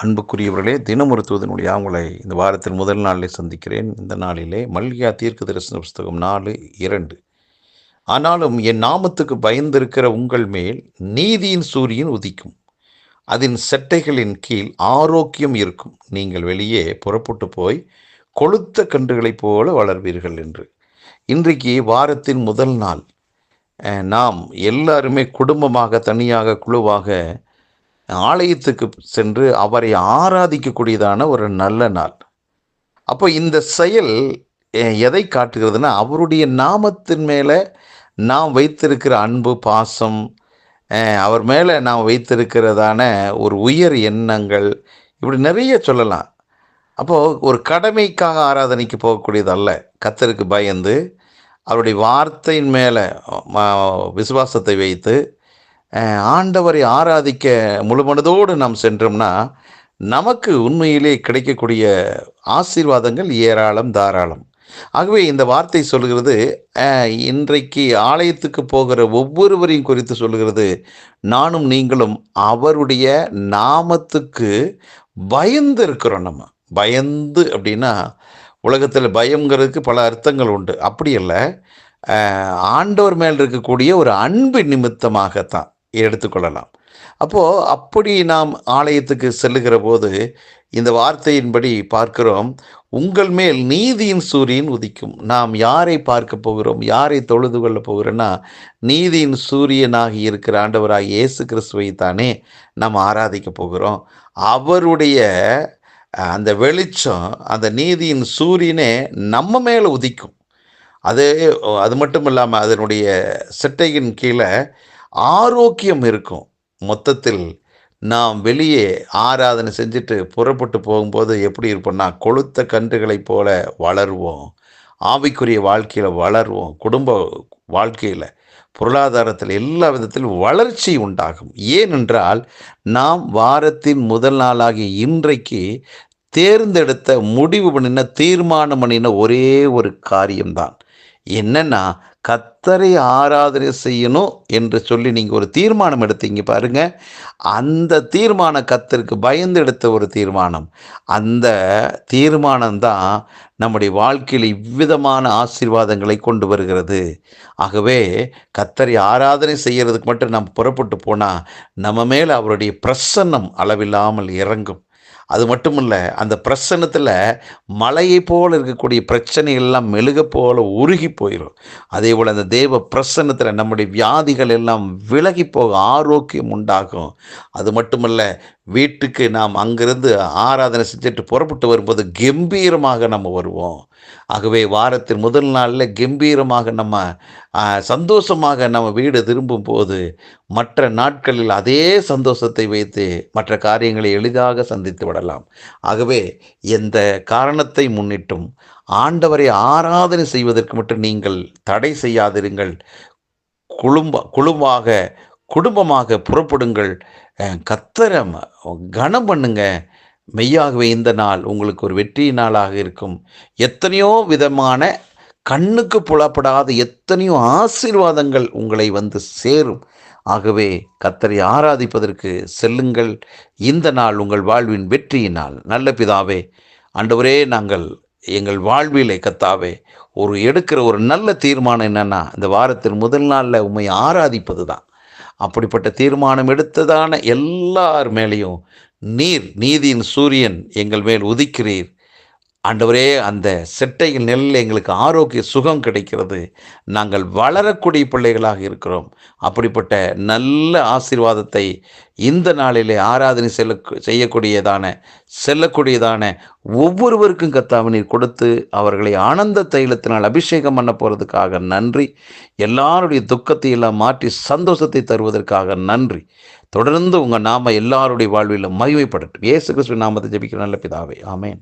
அன்புக்குரியவர்களே தினமருத்துவதனுடைய அவங்களை இந்த வாரத்தின் முதல் நாளில் சந்திக்கிறேன். இந்த நாளிலே மல்கியா தீர்க்க தரிசன புஸ்தகம் நாலு இரண்டு. ஆனாலும் என் நாமத்துக்கு பயந்திருக்கிற உங்கள் மேல் நீதியின் சூரியன் உதிக்கும். அதன் செட்டைகளின் கீழ் ஆரோக்கியம் இருக்கும். நீங்கள் வெளியே புறப்பட்டு போய் கொளுத்த கன்றுகளைப் போல வளர்வீர்கள் என்று. இன்றைக்கு வாரத்தின் முதல் நாள். நாம் எல்லாருமே குடும்பமாக தனியாக குழுவாக ஆலயத்துக்கு சென்று அவரை ஆராதிக்கக்கூடியதான ஒரு நல்ல நாள். அப்போ இந்த செயல் எதை காட்டுகிறதுனா அவருடைய நாமத்தின் மேலே நாம் வைத்திருக்கிற அன்பு பாசம் அவர் மேலே நாம் வைத்திருக்கிறதான ஒரு உயர் எண்ணங்கள் இப்படி நிறைய சொல்லலாம். அப்போது ஒரு கடமைக்காக ஆராதனைக்கு போகக்கூடியதல்ல கத்தருக்கு பயந்து அவருடைய வார்த்தையின் மேலே விசுவாசத்தை வைத்து ஆண்டவரை ஆராதிக்க முழுமனதோடு நாம் சென்றோம்னா நமக்கு உண்மையிலே கிடைக்கக்கூடிய ஆசீர்வாதங்கள் ஏராளம் தாராளம். ஆகவே இந்த வார்த்தை சொல்கிறது இன்றைக்கு ஆலயத்துக்கு போகிற ஒவ்வொருவரையும் குறித்து சொல்கிறது நானும் நீங்களும் அவருடைய நாமத்துக்கு பயந்து இருக்கிறோம் நம்ம. பயந்து அப்படின்னா உலகத்தில் பயங்கிறதுக்கு பல அர்த்தங்கள் உண்டு. அப்படி இல்லை ஆண்டவர் மேல் இருக்கக்கூடிய ஒரு அன்பு நிமித்தமாகத்தான். எடுத்துக்கொள்ளலாம். அப்போது அப்படி நாம் ஆலயத்துக்கு செல்லுகிற போது இந்த வார்த்தையின்படி பார்க்கிறோம் உங்கள் மேல் நீதியின் சூரியன் உதிக்கும். நாம் யாரை பார்க்க போகிறோம் யாரை தொழுது கொள்ள போகிறோன்னா நீதியின் சூரியனாகி இருக்கிற ஆண்டவராக இயேசு கிறிஸ்துவை தானே நாம் ஆராதிக்க போகிறோம். அவருடைய அந்த வெளிச்சம் அந்த நீதியின் சூரியனே நம்ம மேலே உதிக்கும். அது அது மட்டும் இல்லாமல் அதனுடைய சிட்டையின் கீழே ஆரோக்கியம் இருக்கும். மொத்தத்தில் நாம் வெளியே ஆராதனை செஞ்சுட்டு புறப்பட்டு போகும்போது எப்படி இருப்போம்னா கொளுத்த கன்றுகளைப் போல வளருவோம். ஆவிக்குரிய வாழ்க்கையில் வளருவோம். குடும்ப வாழ்க்கையில் பொருளாதாரத்தில் எல்லா விதத்திலும் வளர்ச்சி உண்டாகும். ஏனென்றால் நாம் வாரத்தின் முதல் நாளாகிய இன்றைக்கு தேர்ந்தெடுத்த முடிவு பண்ணின தீர்மானம் பண்ணின ஒரே ஒரு காரியம்தான். என்னன்னா கத்தரை ஆராதனை செய்யணும் என்று சொல்லி நீங்கள் ஒரு தீர்மானம் எடுத்தீங்க பாருங்க. அந்த தீர்மான கத்தருக்கு பயந்து எடுத்த ஒரு தீர்மானம். அந்த தீர்மானம் தான் நம்முடைய வாழ்க்கையில் இவ்விதமான ஆசீர்வாதங்களை கொண்டு வருகிறது. ஆகவே கத்தரை ஆராதனை செய்கிறதுக்கு மட்டும் நம்ம புறப்பட்டு போனால் நம்ம மேலே அவருடைய பிரசன்னம் அளவில்லாமல் இறங்கும். அது மட்டும் இல்லை அந்த பிரசன்னத்தில் மலையை போல் இருக்கக்கூடிய பிரச்சனைகள் எல்லாம் மெழுக போல் உருகி போயிடும் அதே போல் அந்த தேவ பிரசன்னத்தில் நம்முடைய வியாதிகள் எல்லாம் விலகி போக ஆரோக்கியம் உண்டாகும். அது மட்டுமல்ல வீட்டுக்கு நாம் அங்கிருந்து ஆராதனை செஞ்சுட்டு புறப்பட்டு வரும்போது கம்பீரமாக நம்ம வருவோம். ஆகவே வாரத்தின் முதல் நாளில் கம்பீரமாக நம்ம சந்தோஷமாக நம்ம வீடு திரும்பும் போது மற்ற நாட்களில் அதே சந்தோஷத்தை வைத்து மற்ற காரியங்களை எளிதாக சந்தித்து விடலாம். ஆகவே எந்த காரணத்தை முன்னிட்டும் ஆண்டவரை ஆராதனை செய்வதற்கு மட்டும் நீங்கள் தடை செய்யாதிருங்கள். குழும்ப குழுவாக குடும்பமாக புறப்படுங்கள். கத்தரை கனம் பண்ணுங்க. மெய்யாகவே இந்த நாள் உங்களுக்கு ஒரு வெற்றி நாளாக இருக்கும். எத்தனையோ விதமான கண்ணுக்கு புலப்படாத எத்தனையோ ஆசீர்வாதங்கள் உங்களை வந்து சேரும். ஆகவே கத்தரை ஆராதிப்பதற்கு செல்லுங்கள். இந்த நாள் உங்கள் வாழ்வின் வெற்றியின் நாள். நல்ல பிதாவே ஆண்டவரே நாங்கள் எங்கள் வாழ்விலே கத்தாவே ஒரு எடுக்கிற ஒரு நல்ல தீர்மானம் என்னென்னா இந்த வாரத்தின் முதல் நாளில் உண்மை ஆராதிப்பது தான் அப்படிப்பட்ட தீர்மானம் எடுத்ததான எல்லார் மேலேயும் நீர் நீதியின் சூரியன் எங்கள் மேல் உதிக்கிறீர். ஆண்டவரே அந்த செட்டையில் நெல்லில் எங்களுக்கு ஆரோக்கிய சுகம் கிடைக்கிறது. நாங்கள் வளரக்கூடிய பிள்ளைகளாக இருக்கிறோம். அப்படிப்பட்ட நல்ல ஆசீர்வாதத்தை இந்த நாளிலே ஆராதனை செல்ல செய்யக்கூடியதான செல்லக்கூடியதான ஒவ்வொருவருக்கும் கத்தாவை நீர் கொடுத்து அவர்களை ஆனந்த தைலத்தினால் அபிஷேகம் பண்ண போகிறதுக்காக நன்றி. எல்லாருடைய துக்கத்தை எல்லாம் மாற்றி சந்தோஷத்தை தருவதற்காக நன்றி. தொடர்ந்து உங்கள் நாம எல்லாருடைய வாழ்விலும் மகிமைப்படட்டும். இயேசு கிறிஸ்துவின் நாமத்தை ஜபிக்கிற நல்ல பிதாவே. ஆமேன்.